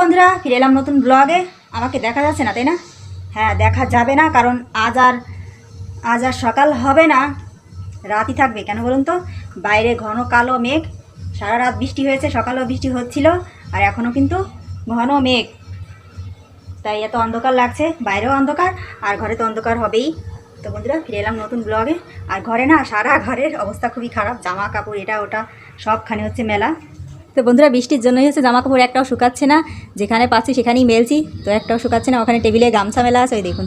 বন্ধুরা, ফিরে এলাম নতুন ব্লগে আমাকে দেখা যাচ্ছে না, তাই না? হ্যাঁ দেখা যাবে না, কারণ আজ আর আজ আর সকাল হবে না। রাতই থাকবে, কেন বলুন তো? বাইরে ঘন কালো মেঘ। সারা রাত বৃষ্টি হয়েছে, সকালেও বৃষ্টি হচ্ছিল, আর এখনও কিন্তু ঘন মেঘ। তাই এত অন্ধকার লাগছে, বাইরেও অন্ধকার, আর ঘরে তো অন্ধকার হবেই। তো বন্ধুরা, ফিরে এলাম নতুন ব্লগে আর ঘরে না, সারা ঘরের অবস্থা খুবই খারাপ, জামা কাপড়, এটা ওটা, সবখানে হচ্ছে মেলা। তো বন্ধুরা, বৃষ্টির জন্যই হচ্ছে জামা কাপড় একটাও শুকাচ্ছে না। যেখানে পাচ্ছি সেখানেই মেলছি, তো একটাও শুকাচ্ছে না। ওখানে টেবিলে গামছা মেলা আছে, ওই দেখুন।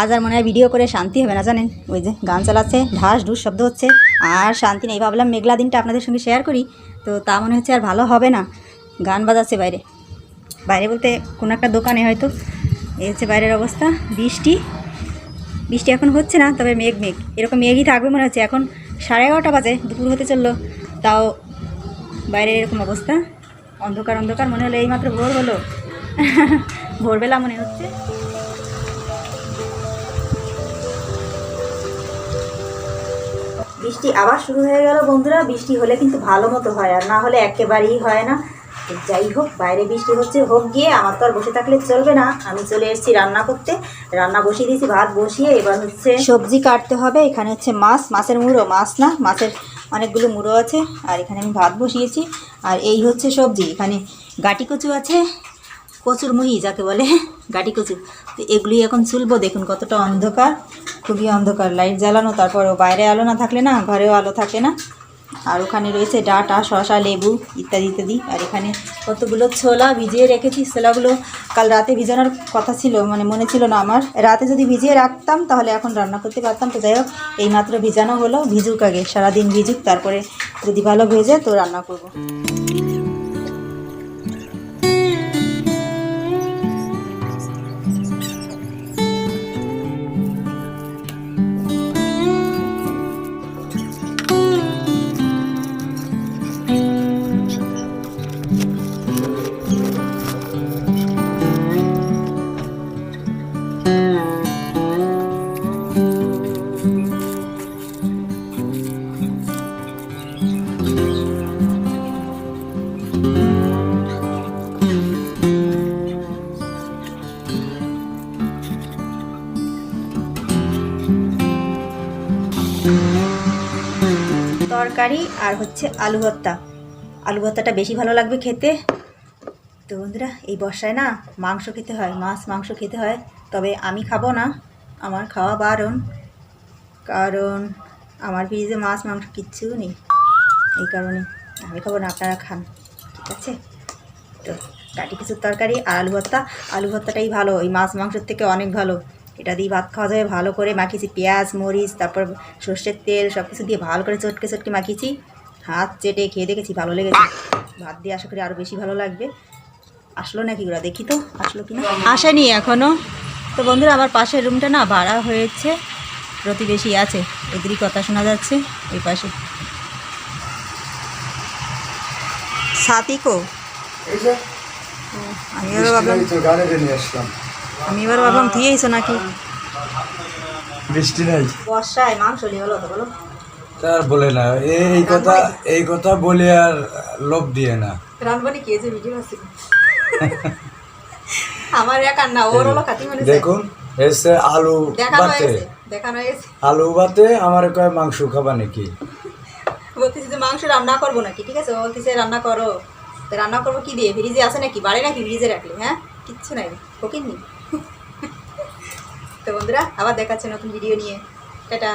আজ আর মনে হয় ভিডিও করে শান্তি হবে না, জানেন? ওই যে গান চালাচ্ছে ঢাস ঢুস শব্দ হচ্ছে। আর শান্তি নেই, ভাবলাম মেঘলা দিনটা আপনাদের সঙ্গে শেয়ার করি। তো তা মনে হচ্ছে আর ভালো হবে না। গান বাজাচ্ছে বাইরে। বাইরে বলতে কোনো একটা দোকানে হয়তো। এই হচ্ছে বাইরের অবস্থা, বৃষ্টি। বৃষ্টি এখন হচ্ছে না, তবে মেঘ মেঘ। এরকম মেঘই থাকবে মনে হচ্ছে। এখন সাড়ে এগারোটা বাজে, দুপুর হতে চলল। তাও বাইরে এরকম অবস্থা। অন্ধকার অন্ধকার মনে হলো এইমাত্র ভোর হলো। ভোরবেলা মনে হচ্ছে। বৃষ্টি আবার শুরু হয়ে গেল বন্ধুরা। বৃষ্টি হলে কিন্তু ভালো মতো হয় আর না হলে একেবারেই হয় না। যাই হোক বাইরে বৃষ্টি হচ্ছে হোক গিয়ে। আমার তো আর বসে থাকলে চলবে না। আমি চলে এসেছি রান্না করতে। রান্না বসিয়ে দিয়েছি ভাত বসিয়ে। এবার হচ্ছে সবজি কাটতে হবে। এখানে হচ্ছে মাছ মাছের মুড়ো। মাছ না মাছের অনেকগুলো মুড়ো আছে, আর এখানে আমি ভাত বসিয়েছি। আর এই হচ্ছে সবজি, এখানে গাটি কচু আছে, কচুর মুহি যাকে বলে গাটি কচু তো এগুলি এখন চুলবো দেখুন কতটা অন্ধকার, খুবই অন্ধকার। লাইট জ্বালানো তারপর বাইরে আলো না থাকলে না, ঘরেও আলো থাকে না। আর ওখানে রয়েছে ডাটা শশা লেবু ইত্যাদি ইত্যাদি। আর এখানে কতগুলো ছোলা ভিজিয়ে রেখেছি ছোলাগুলো কাল রাতে ভিজানোর কথা ছিল মানে মনে ছিল না আমার। রাতে যদি ভিজিয়ে রাখতাম, তাহলে এখন রান্না করতে পারতাম। তো যাই হোক, এইমাত্র ভিজানো হলো, ভিজুক আগে, সারাদিন ভিজুক, তারপরে যদি ভালো ভেজে তো রান্না করব। তরকারি আর হচ্ছে আলু ভর্তা। আলু ভর্তাটা বেশি ভালো লাগবে খেতে। তো বন্ধুরা, এই বর্ষায় না মাংস খেতে হয়, মাছ মাংস খেতে হয়। তবে আমি খাব না, আমার খাওয়া বারণ। কারণ আমার ফ্রিজে মাছ মাংস কিচ্ছু নেই, এই কারণে আমি খাব না, আপনারা খান। ঠিক আছে? তো কাটি কিছুর তরকারি আর আলু ভর্তা। আলু ভর্তাটাই ভালো, ওই মাছ মাংসের থেকে অনেক ভালো। এটা দিয়ে ভাত খাওয়া যাবে, ভালো করে মাখিয়েছি। পেঁয়াজ, মরিচ, তারপর সর্ষের তেল সব কিছু দিয়ে ভালো করে চটকে চটকে মাখিয়েছি। হাত চেটে খেয়ে দেখেছি, ভালো লেগেছে। ভাত দিয়ে আশা করি আরও বেশি ভালো লাগবে। আসলো নাকি ওরা? দেখি তো, আসলো কি না আসেনি এখনও তো বন্ধুরা, আমার পাশের রুমটা না ভাড়া হয়েছে, প্রতিবেশী আছে। ওদেরই কথা শোনা যাচ্ছে, ওই পাশে। সাতিকো আমি এবার ভাবলাম আমি এবার ভাবলাম ধুয়েইছো নাকি? বৃষ্টি নেই। বর্ষায় মাংস নিয়ে হলো তো বলো। তার বলে না এই কথা এই কথা বলে আর লোভ দিয়ে না। রানবানি কে যে ভিডিও আছে? আমার একার না ওর হলো খাতি মানে দেখুন এসে আলু বাতে। দেখানো হয়েছে। আলু বাতে আমার কয় মাংস খাবা নাকি? মাংস রান্না করব নাকি? ঠিক আছে? ও বলতেছে, রান্না করো। তো রান্না করব কি দিয়ে? ফ্রিজে আসে নাকি? বাড়ি নাকি ফ্রিজে রাখলে? হ্যাঁ? কিচ্ছু নাই। ফকির নি? তো বন্ধুরা, আবার দেখাচ্ছে নতুন ভিডিও নিয়ে। টাটা।